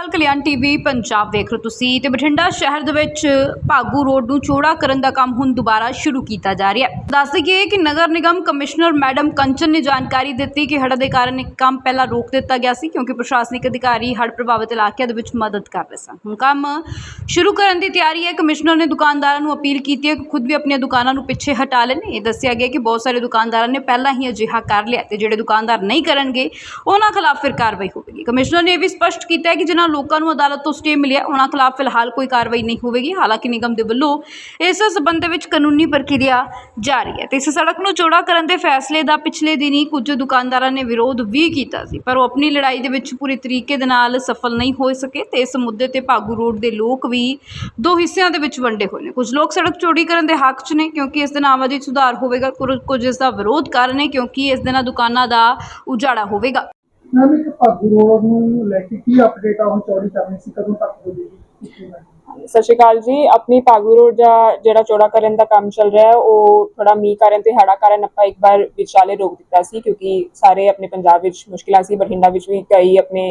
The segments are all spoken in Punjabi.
ਹਾਲ ਕਲਿਆਣ ਟੀਵੀ ਪੰਜਾਬ ਵੇਖ ਰਹੇ ਹੋ ਤੁਸੀਂ ਤੇ ਬਠਿੰਡਾ ਸ਼ਹਿਰ ਦੇ ਵਿੱਚ ਭਾਗੂ ਰੋਡ ਨੂੰ ਚੌੜਾ ਕਰਨ ਦਾ ਕੰਮ ਹੁਣ ਦੁਬਾਰਾ ਸ਼ੁਰੂ ਕੀਤਾ ਜਾ ਰਿਹਾ ਹੈ। ਦੱਸ ਦਈਏ ਕਿ ਨਗਰ ਨਿਗਮ ਕਮਿਸ਼ਨਰ ਮੈਡਮ ਕੰਚਨ ਨੇ ਜਾਣਕਾਰੀ ਦਿੱਤੀ ਕਿ ਹੜ੍ਹ ਦੇ ਕਾਰਨ ਇਹ ਕੰਮ ਪਹਿਲਾਂ ਰੋਕ ਦਿੱਤਾ ਗਿਆ ਸੀ ਕਿਉਂਕਿ ਪ੍ਰਸ਼ਾਸਨਿਕ ਅਧਿਕਾਰੀ ਹੜ੍ਹ ਪ੍ਰਭਾਵਿਤ ਇਲਾਕਿਆਂ ਦੇ ਵਿੱਚ ਮਦਦ ਕਰ ਰਹੇ ਸਨ। ਹੁਣ ਕੰਮ ਸ਼ੁਰੂ ਕਰਨ ਦੀ ਤਿਆਰੀ ਹੈ। ਕਮਿਸ਼ਨਰ ਨੇ ਦੁਕਾਨਦਾਰਾਂ ਨੂੰ ਅਪੀਲ ਕੀਤੀ ਹੈ ਕਿ ਖੁਦ ਵੀ ਆਪਣੀਆਂ ਦੁਕਾਨਾਂ ਨੂੰ ਪਿੱਛੇ ਹਟਾ ਲੈਣ। ਇਹ ਦੱਸਿਆ ਗਿਆ ਕਿ ਬਹੁਤ ਸਾਰੇ ਦੁਕਾਨਦਾਰਾਂ ਨੇ ਪਹਿਲਾਂ ਹੀ ਅਜਿਹਾ ਕਰ ਲਿਆ ਤੇ ਜਿਹੜੇ ਦੁਕਾਨਦਾਰ ਨਹੀਂ ਕਰਨਗੇ, ਉਹਨਾਂ ਖਿਲਾਫ ਫਿਰ ਕਾਰਵਾਈ ਹੋਵੇਗੀ। ਕਮਿਸ਼ਨਰ ਨੇ ਇਹ ਵੀ ਸਪਸ਼ਟ ਕੀਤਾ ਹੈ ਕਿ ਜਿਨ੍ਹਾਂ ਲੋਕਾਂ ਨੂੰ ਅਦਾਲਤ ਤੋਂ ਸਟੇ ਮਿਲਿਆ। ਉਹਨਾਂ ਖਿਲਾਫ ਫਿਲਹਾਲ ਕੋਈ ਕਾਰਵਾਈ ਨਹੀਂ ਹੋਵੇਗੀ। ਹਾਲਾਂਕਿ ਨਿਗਮ ਦੇ ਵੱਲੋਂ ਇਸ ਸਬੰਧ ਵਿੱਚ ਕਾਨੂੰਨੀ ਪ੍ਰਕਿਰਿਆ ਜਾਰੀ ਹੈ। ਤੇ ਇਸ ਸੜਕ ਨੂੰ ਚੌੜਾ ਕਰਨ ਦੇ ਫੈਸਲੇ ਦਾ ਪਿਛਲੇ ਦਿਨੀ ਕੁਝ ਦੁਕਾਨਦਾਰਾਂ ਨੇ ਵਿਰੋਧ ਵੀ ਕੀਤਾ ਸੀ। ਪਰ ਉਹ ਆਪਣੀ ਲੜਾਈ ਦੇ ਵਿੱਚ ਪੂਰੀ ਤਰੀਕੇ ਦੇ ਨਾਲ ਸਫਲ ਨਹੀਂ ਹੋ ਸਕੇ ਤੇ ਇਸ ਮੁੱਦੇ ਤੇ ਭਾਗੂ ਰੋਡ ਦੇ ਲੋਕ ਵੀ ਦੋ ਹਿੱਸਿਆਂ ਦੇ ਵਿੱਚ ਵੰਡੇ ਹੋਏ ਨੇ। ਕੁਝ ਲੋਕ ਸੜਕ ਚੌੜੀ ਕਰਨ ਦੇ ਹੱਕ 'ਚ ਨੇ ਕਿਉਂਕਿ ਇਸ ਦੇ ਨਾਲ ਆਵਾਜਾਈ ਸੁਧਾਰ ਹੋਵੇਗਾ। ਕੁਝ ਇਸ ਦਾ ਵਿਰੋਧ ਕਰ ਰਹੇ ਨੇ ਕਿਉਂਕਿ ਇਸ ਦੇ ਨਾਲ ਦੁਕਾਨਾਂ ਦਾ ਉਜਾੜਾ ਹੋਵੇਗਾ। ਮੈਮ ਇੱਕ ਭਾਗੂ ਰੋਡ ਨੂੰ ਲੈ ਕੇ ਕੀ ਅਪਡੇਟ ਆ ਹੁਣ ਚੌੜੀ ਕਰਨੀ ਸੀ, ਕਦੋਂ ਤੱਕ ਹੋ ਜਾਏਗੀ ਸਤਿ ਸ਼੍ਰੀ ਅਕਾਲ ਜੀ। ਆਪਣੀ ਪਾਗੂ ਰੋਡ ਦਾ ਜਿਹੜਾ ਚੌੜਾ ਕਰਨ ਦਾ ਕੰਮ ਚੱਲ ਰਿਹਾ ਹੈ, ਉਹ ਥੋੜਾ ਮੀਂਹ ਕਾਰਨ ਤੇ ਹੜਾ ਕਾਰਨ ਆਪਾਂ ਇੱਕ ਵਾਰ ਵਿਚਾਲੇ ਰੋਕ ਦਿੱਤਾ ਸੀ ਕਿਉਂਕਿ ਸਾਰੇ ਆਪਣੇ ਪੰਜਾਬ ਵਿੱਚ ਮੁਸ਼ਕਿਲਾਂ ਸੀ, ਬਠਿੰਡਾ ਵਿੱਚ ਵੀ ਕਈ ਆਪਣੇ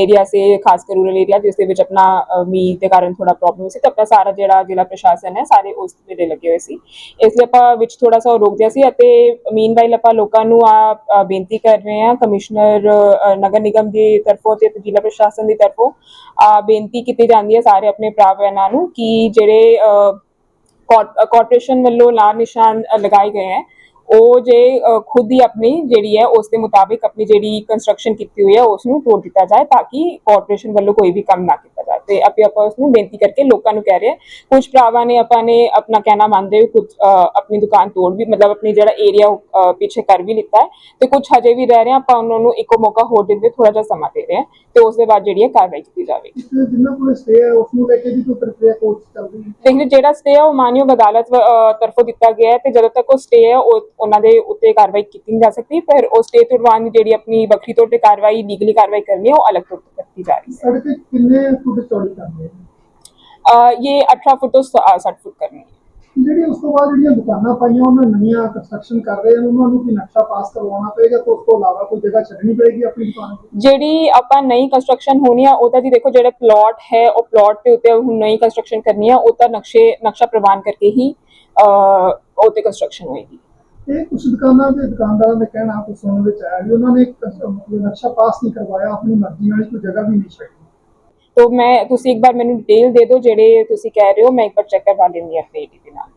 ਏਰੀਆ ਸੇ, ਖਾਸ ਕਰ ਰੂਰਲ ਏਰੀਆ ਜਿਸ ਦੇ ਵਿੱਚ ਆਪਣਾ ਮੀਂਹ ਦੇ ਕਾਰਨ ਥੋੜਾ ਪ੍ਰੋਬਲਮ ਸੀ। ਤਾਂ ਆਪਣਾ ਸਾਰਾ ਜਿਹੜਾ ਜ਼ਿਲ੍ਹਾ ਪ੍ਰਸ਼ਾਸਨ ਹੈ, ਸਾਰੇ ਉਸ ਦੇ ਲੱਗੇ ਹੋਏ ਸੀ। ਇਸ ਲਈ ਆਪਾਂ ਵਿੱਚ ਥੋੜਾ ਸਾ ਰੋਕ ਦਿਆ ਸੀ ਅਤੇ ਮੀਨਵਾਈਲ ਆਪਾਂ ਲੋਕਾਂ ਨੂੰ ਆ ਬੇਨਤੀ ਕਰ ਰਹੇ ਹਾਂ ਕਮਿਸ਼ਨਰ ਨਗਰ ਨਿਗਮ ਦੀ ਤਰਫੋਂ ਤੇ ਜ਼ਿਲ੍ਹਾ ਪ੍ਰਸ਼ਾਸਨ ਦੀ ਤਰਫੋਂ, ਆ, ਬੇਨਤੀ ਕੀਤੀ ਜਾਂਦੀ ਹੈ, ਸਾਰੇ ਆਪਣੇ ਭਰਾ ਭੈਣਾਂ ਨੂੰ ਕਿ ਜਿਹੜੇ ਅ, ਕਾਰਪੋਰੇਸ਼ਨ ਵੱਲੋਂ ਲਾ ਨਿਸ਼ਾਨ ਲਗਾਏ ਗਏ ਹੈ ਉਹ ਜੇ ਖੁਦ ਹੀ ਆਪਣੀ ਜਿਹੜੀ ਹੈ ਉਸ ਦੇ ਮੁਤਾਬਿਕ ਆਪਣੀ ਜਿਹੜੀ ਕੰਸਟਰਕਸ਼ਨ ਕੀਤੀ ਹੋਈ ਹੈ ਉਸ ਨੂੰ ਤੋੜ ਦਿੱਤਾ ਜਾਏ ਤਾਂ ਕਿ ਕਾਰਪੋਰੇਸ਼ਨ ਵੱਲੋਂ ਕੋਈ ਵੀ ਕੰਮ ਨਾ ਕੀਤਾ ਤੇ ਆਪੇ ਆਪਾਂ ਉਸ ਨੂੰ ਬੇਨਤੀ ਕਰਕੇ ਲੋਕਾਂ ਨੂੰ ਕਹਿ ਰਹੇ ਕੁਝ ਭਰਾਵਾਂ ਨੇ ਆਪਾਂ ਨੇ ਆਪਣਾ ਕਹਿਣਾ ਮੰਨਦੇ ਹੋਏ ਕੁਝ ਆਪਣੀ ਦੁਕਾਨ ਤੋੜ ਵੀ ਮਤਲਬ ਆਪਣੀ ਜਿਹੜਾ ਏਰੀਆ ਪਿੱਛੇ ਕਰ ਵੀ ਲਿੱਤਾ ਤੇ ਕੁਝ ਹਜੇ ਵੀ ਰਹਿ ਰਹੇ ਆ ਆਪਾਂ ਉਹਨਾਂ ਨੂੰ ਇੱਕੋ ਮੌਕਾ ਹੋਰ ਦਿੰਦੇ ਥੋੜਾ ਜਿਹਾ ਸਮਾਂ ਦੇ ਰਹੇ ਤੇ ਉਸ ਦੇ ਬਾਅਦ ਜਿਹੜੀ ਕਾਰਵਾਈ ਕੀਤੀ ਜਾਵੇਗੀ। ਜਿੰਨਾ ਕੋਲ ਸਟੇ ਹੈ ਉਸ ਨੂੰ ਲੈ ਕੇ ਵੀ ਕੋਈ ਪ੍ਰਕਿਰਿਆ ਕੋਰਟ ਚੱਲ ਰਹੀ ਹੈ? ਲੇਕਿਨ ਜਿਹੜਾ ਸਟੇ ਹੈ ਉਹ ਮਾਨਯੋਗ ਅਦਾਲਤ ਤਰਫੋਂ ਦਿੱਤਾ ਗਿਆ ਹੈ ਤੇ ਜਦੋਂ ਤੱਕ ਉਹ ਸਟੇ ਹੈ ਉਹ ਉਹਨਾਂ ਦੇ ਉੱਤੇ ਕਾਰਵਾਈ ਕੀਤੀ ਨਹੀਂ ਜਾ ਸਕਦੀ। ਪਰ ਉਹ ਸਟੇ ਦੀ ਜਿਹੜੀ ਆਪਣੀ ਵੱਖਰੀ ਤੌਰ ਤੇ ਕਾਰਵਾਈ ਲੀਗਲੀ ਕਾਰਵਾਈ ਕਰਨੀ ਹੈ ਉਹ ਅਲੱਗ ਤੌਰ ਤੇ ਕੀਤੀ ਜਾ ਰਹੀ ਹੈ। ਸੜਕ ਕਿੰਨੇ ਫੁੱਟ ਚੌੜੀ ਕਰਨੀ ਹੈ? ਅਹ ਇਹ 18 ਫੁੱਟ ਤੋਂ ਸ- ਅਹ 60 ਫੁੱਟ ਕਰਨੀ ਹੈ। ਜਿਹੜੀ ਉਸ ਤੋਂ ਬਾਅਦ ਜਿਹੜੀਆਂ ਦੁਕਾਨਾਂ ਪਾਈਆਂ ਉਹਨਾਂ ਨਵੀਆਂ ਕੰਸਟਰਕਸ਼ਨ ਕਰ ਰਹੇ ਹਨ ਉਹਨਾਂ ਨੂੰ ਕੀ ਨਕਸ਼ਾ ਪਾਸ ਕਰਵਾਉਣਾ ਪਏਗਾ ਤੇ ਉਸ ਤੋਂ ਇਲਾਵਾ ਕੋਈ ਜਗ੍ਹਾ ਛੱਡਣੀ ਪਏਗੀ ਆਪਣੀ ਦੁਕਾਨ ਜਿਹੜੀ ਆਪਾਂ ਨਈ ਕੰਸਟਰਕਸ਼ਨ ਹੋਣੀ ਆ ਉਹਦਾ ਜੀ ਦੇਖੋ ਜਿਹੜੇ ਪਲਾਟ ਹੈ ਉਹ ਪਲਾਟ ਦੇ ਉੱਤੇ ਹੁਣ ਨਈ ਕੰਸਟਰਕਸ਼ਨ ਕਰਨੀ ਆ ਉਹ ਤਾਂ ਨਕਸ਼ੇ ਨਕਸ਼ਾ ਪ੍ਰਵਾਨ ਕਰਕੇ ਹੀ ਉਹ ਤੇ ਕੰਸਟਰਕਸ਼ਨ ਹੋਏਗੀ। ਇਹ ਕੁਝ ਦੁਕਾਨਾਂ ਦੇ ਦੁਕਾਨਦਾਰਾਂ ਦੇ ਕਹਿਣਾ ਕੁਝ ਸੁਣਨ ਵਿੱਚ ਆਇਆ ਵੀ ਉਹਨਾਂ ਨੇ ਨਕਸ਼ਾ ਪਾਸ ਨਹੀਂ ਕਰਵਾਇਆ, ਆਪਣੀ ਮਰਜ਼ੀ ਨਾਲ ਕੋਈ ਜਗ੍ਹਾ ਵੀ ਨਹੀਂ ਛੱਡੀ। ਤੋ ਮੈਂ, ਤੁਸੀਂ ਇੱਕ ਵਾਰ ਮੈਨੂੰ ਡਿਟੇਲ ਦੇ ਦਿਓ ਜਿਹੜੇ ਤੁਸੀਂ ਕਹਿ ਰਹੇ ਹੋ, ਮੈਂ ਇੱਕ ਵਾਰ ਚੈੱਕ ਕਰਵਾ ਲੈਂਦੀ ਹਾਂ ਆਪਣੇ ਏਡੀ ਦੇ ਨਾਲ।